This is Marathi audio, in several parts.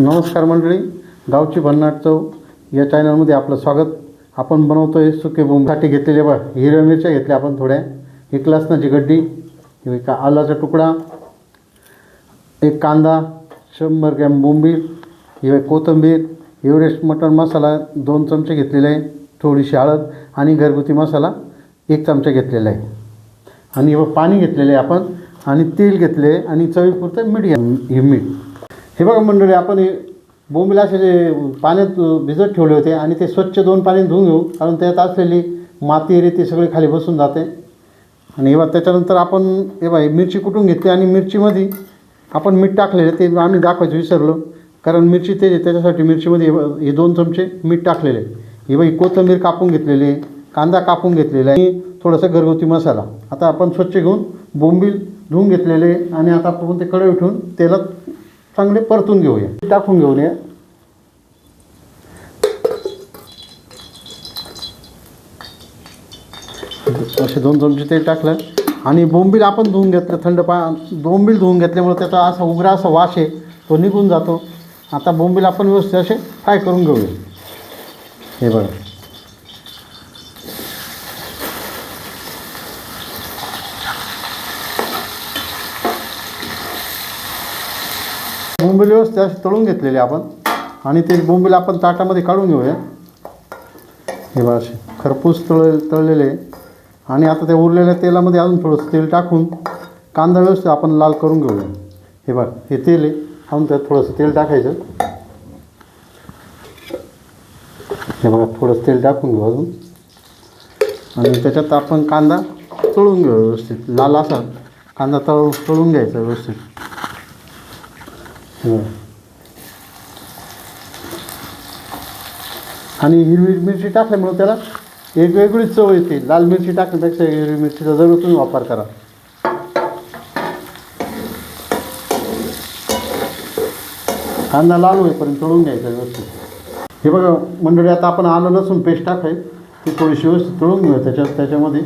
नमस्कार मंडळी गावची भन्नाट चव या चॅनलमध्ये आपलं स्वागत. आपण बनवतो आहे सुके बोंबसाठी घेतलेले बा हिरव्या मिरच्या घेतल्या आपण थोड्या. एक लसणाची गड्डी एका आलाचा तुकडा एक कांदा शंभर ग्रॅम बोंबीर हिवाय कोथिंबीर एव्हरेस्ट मटण मसाला दोन चमचे घेतलेले आहे थोडीशी हळद आणि घरगुती मसाला एक चमचा घेतलेला आहे. आणि पाणी घेतलेले आहे आपण आणि तेल घेतले आणि चवीपुरतं मीठ घ्या- हे मीठ. हे बघा मंडळी आपण हे बोंबीला असे जे पाण्यात भिजत ठेवले होते आणि ते स्वच्छ दोन पाणी धुवून घेऊ कारण त्यात असलेली माती रेती सगळी खाली बसून जाते. आणि हे त्याच्यानंतर आपण हे बघा मिरची कुटून घेतली आणि मिरचीमध्ये आपण मीठ टाकलेले ते आम्ही दाखवायचं विसरलो कारण मिरची तेज त्याच्यासाठी मिरचीमध्ये हे दोन चमचे मीठ टाकलेले हे बाई कोथंबीर कोथिंबीर कापून घेतलेली आहे कांदा कापून घेतलेला आहे आणि थोडासा घरगुती मसाला. आता आपण स्वच्छ घेऊन बोंबील धुवून घेतलेले आणि आता आपण ते कढई ठेवून तेलात चांगले परतून घेऊया. टाकून घेऊन या. असे दोन चमचे तेल टाकलं. आणि बोंबील आपण धुवून घेतलं. थंड पा बोंबील धुवून घेतल्यामुळे त्याचा असा उग्रा असा वास आहे तो निघून जातो. आता बोंबील आपण व्यवस्थित असे फ्राय करून घेऊया. हे बघा. बोंबील व्यवस्थित असे तळून घेतलेले आपण. आणि ते बोंबिल आपण ताटामध्ये काढून घेऊया. हे बघा असे खरपूस तळ तळलेले आणि आता त्या उरलेल्या तेलामध्ये अजून थोडंसं तेल टाकून कांदा व्यवस्थित आपण लाल करून घेऊया. हे बघ हे तेल आहे. अजून त्यात थोडंसं तेल टाकायचं. हे बघा थोडंसं तेल टाकून घेऊ अजून. आणि त्याच्यात आपण कांदा तळून घेऊ व्यवस्थित. लाल असा कांदा तळ तळून घ्यायचा व्यवस्थित. हो. आणि हिरवी मिरची टाकल्यामुळं त्याला एक वेगळीच चव येते. लाल मिरची टाकण्यापेक्षा हिरवी मिरचीचा जरूर तुम्ही वापर करा. कांदा लाल होईपर्यंत तळून घ्यायचा व्यवस्थित. हे बघा मंडळी आता आपण आलं लसूण पेस्ट टाकाय ती थोडीशी व्यवस्थित तळून घेऊ त्याच्यात त्याच्यामध्ये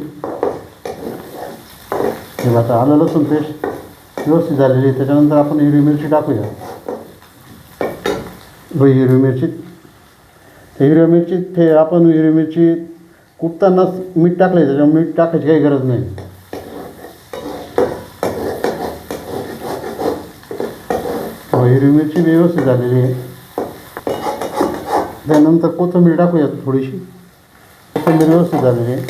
हे आता आलं लसूण पेस्ट व्यवस्थित झालेली आहे. त्याच्यानंतर आपण हिरवी मिरची टाकूया. व हिरवी मिरची. ते हिरव्या मिरची ते आपण हिरवी मिरची कुटतानाच मीठ टाकलं त्याच्यामुळे मीठ टाकायची काही गरज नाही. हो, हिरवी मिरची व्यवस्थित झालेली आहे. त्यानंतर कोथिंबीर टाकूयात थोडीशी. कोथंबीर व्यवस्थित झालेली आहे.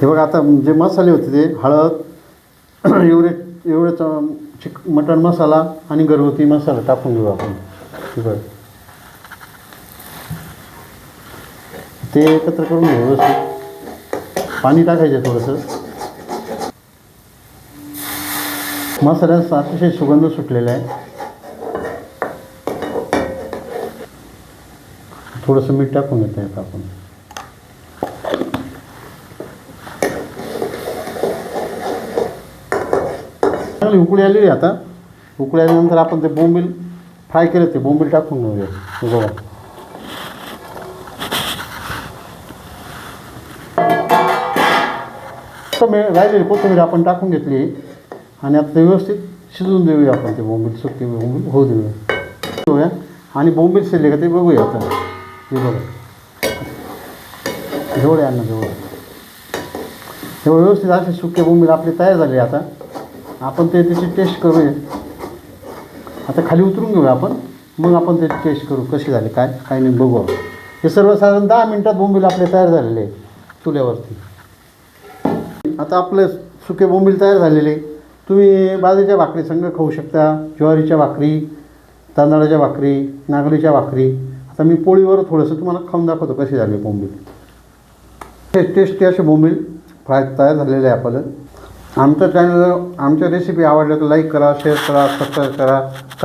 हे बघा आता जे मसाले होते ते हळद एवढे एवढे च- चिक मटण मसाला आणि घरगुती मसाला टाकून घेऊ आपण. बरं. ते एकत्र करून घेऊ व्यवस्थित. पाणी टाकायचं थोडंसं. मसाल्याचा अतिशय सुगंध सुटलेला आहे. थोडंसं मीठ टाकून घेता येतं आपण. चांगली उकळी आलेली आता. उकळी आल्यानंतर आपण ते बोंबील फ्राय केले ते बोंबील टाकून घेऊया. बघा. कोथंबीर राहिलेली कोथंबीर आपण टाकून घेतली. आणि आता व्यवस्थित शिजवून देऊया आपण ते बोंबील सुकी बोंबील होऊ देऊया. आणि बोंबील शिजले का ते बघूया आता. हे बघा. जवळ आहे अन्न जवळ व्यवस्थित असे सुके बोंबील आपले तयार झाले आता. आपण ते त्याची टेस्ट करूया. आता खाली उतरून घेऊया आपण. मग आपण त्याची टेस्ट करू कशी झाली काय काय नाही बघू हे सर्वसाधारण दहा मिनटात बोंबील आपले तयार झालेले आहे चुल्यावरती. आता आपले सुके बोंबील तयार झालेले तुम्ही बाजरीच्या भाकरी संग खाऊ शकता ज्वारीच्या भाकरी तांदळाच्या भाकरी नागलीच्या भाकरी. आता मी पोळीवर थोडंसं तुम्हाला खाऊन दाखवतो कशी झाली बोंबील. हे टेस्टी असे बोंबील फ्राय तयार झालेले आहे आपलं आमचं चॅनल आमच्या रेसिपी आवडल्या तर लाईक करा शेअर करा सबस्क्राईब करा. कमेंट